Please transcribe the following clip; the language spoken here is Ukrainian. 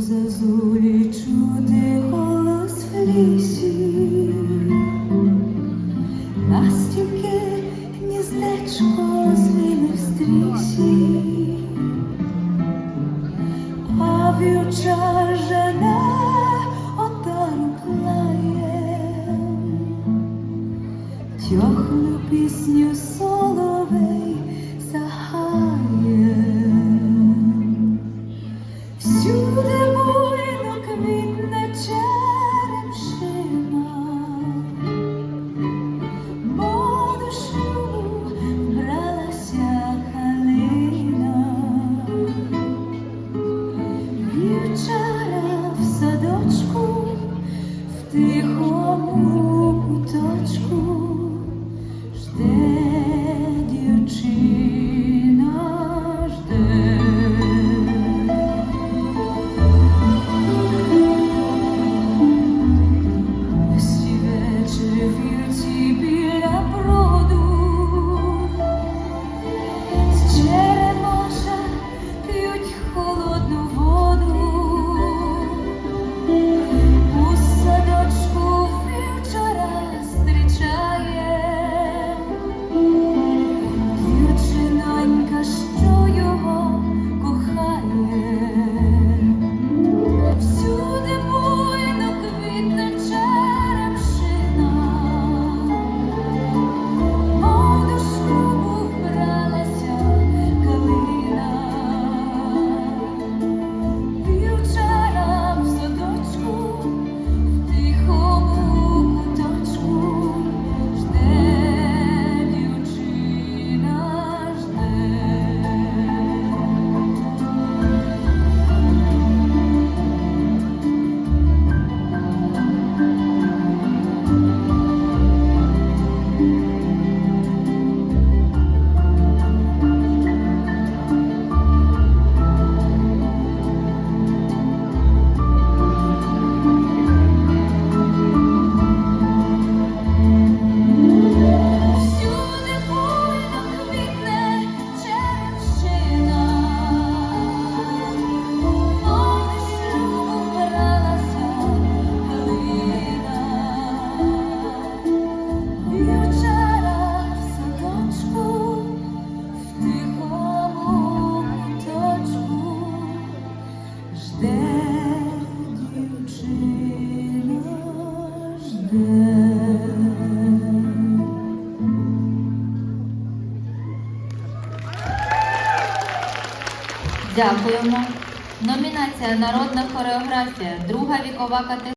Зазулі чути голос в лісі, настільки гніздечко звіни в. тьохну пісню сон. Дякуємо. Номінація Народна хореографія, друга вікова категорія.